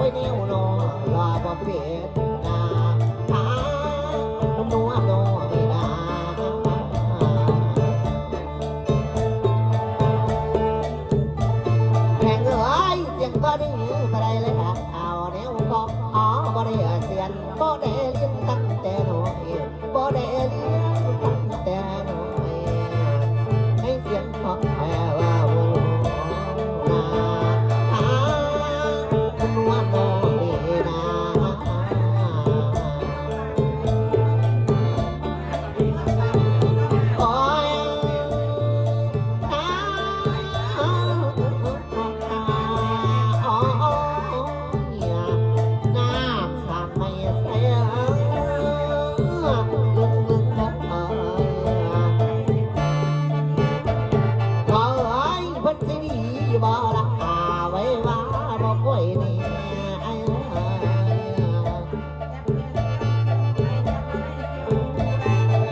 เห็นว้นิ้วนอรอบ่เป็ดนาหานัวนัวไม่นาแข่งเอ้ยเสียงก็ดีก็ได้เลยค่ะเอาแนวก็อ๋อบ่ได้เสียนบ่ได้เรียนตั้งแต่น้อยบ่ได้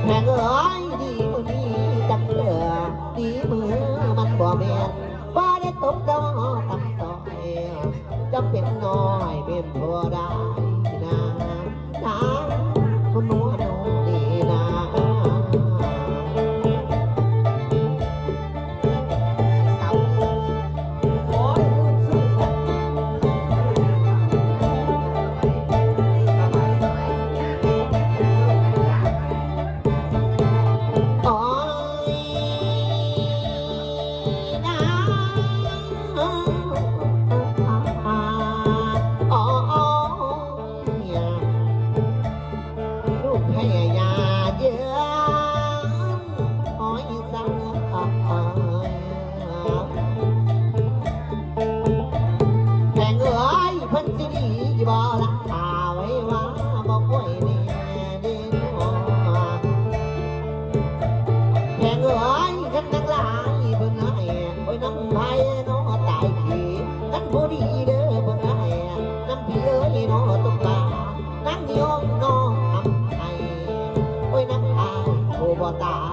แม่เอ้ยดีมื้อนี้จักเด้อดีมือมันบ่แม่นบ่ได้ตกดอกตำต้อยจะเป็นน้อยเป็นบ่ได้นะนะ บ่ล่ะอาไว้ว่าบ่ค่อยแน่เด้อแห่งเอ้ยกันทั้งหลายเบิ่งให้โอ้น้ำไผน้อตายขี้กันผู้ดีเด้อเบิ่งให้น้ำพี่เอ้ยน้อตกปลานั่งยองน้องทำไห้โอ้น้ำตายโอ้บ่ตาย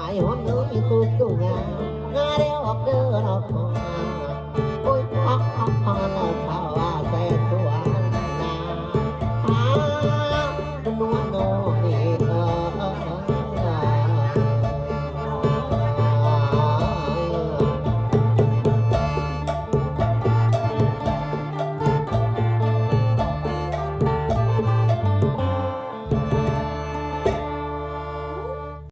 ไปหอนเอ้ยสุดสุงางงาเดียวออกเดินออกมาโอ้ยพ่อพ่อพ่อละเขาว่า